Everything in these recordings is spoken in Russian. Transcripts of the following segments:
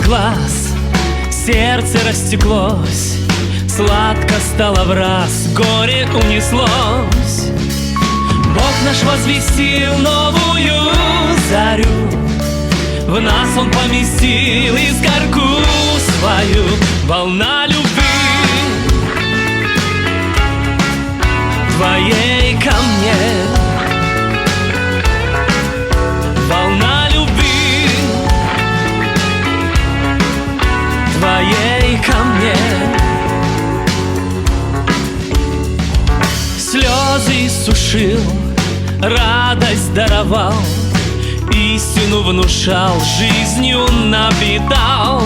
глаз. Сердце растеклось Сладко стало в раз. Горе унеслось. Бог наш возвестил новую зарю. В нас Он поместил искорку свою. Волна любви. Твоей ко мне Слезы сушил, радость даровал Истину внушал, жизнью напитал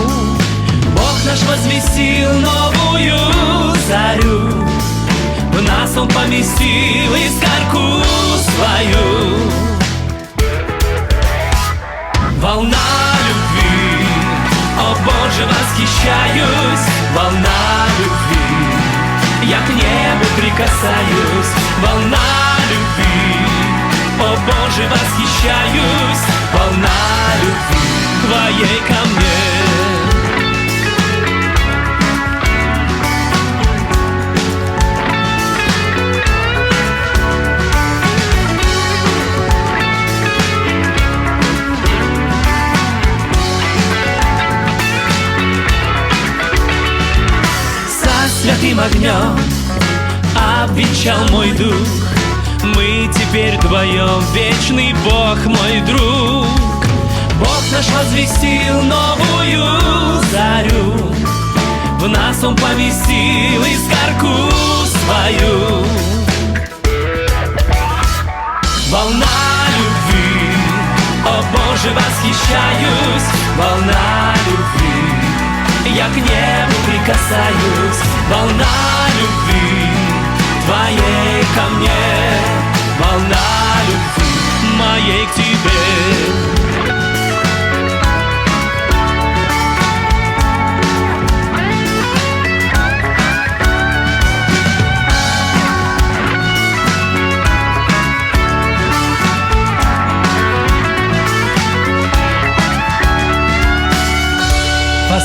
Бог наш возвестил новую зарю В нас Он поместил искорку свою. Волна любви, о Боже, восхищаюсь Волна любви, я к небу прикасаюсь Волна любви, о Боже, восхищаюсь Волна любви Святым огнем обвенчал мой дух. Мы теперь вдвоем, вечный Бог мой друг. Бог наш возвестил новую зарю. В нас Он поместил искорку свою. Волна любви, о Боже, восхищаюсь. Волна любви, я к небу прикасаюсь. Волна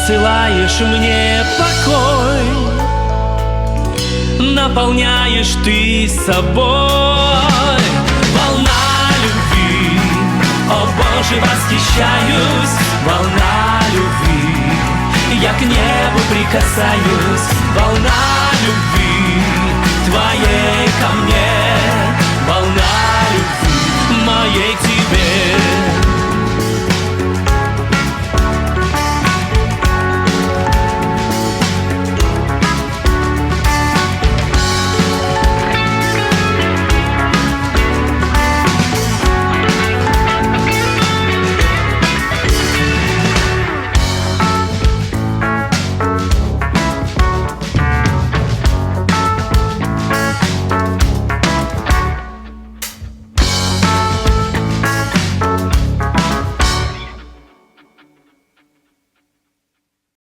посылаешь мне покой, наполняешь ты собой. Волна любви, о Боже, восхищаюсь, волна любви, я к небу прикасаюсь, волна любви, твоей ко мне, волна любви моей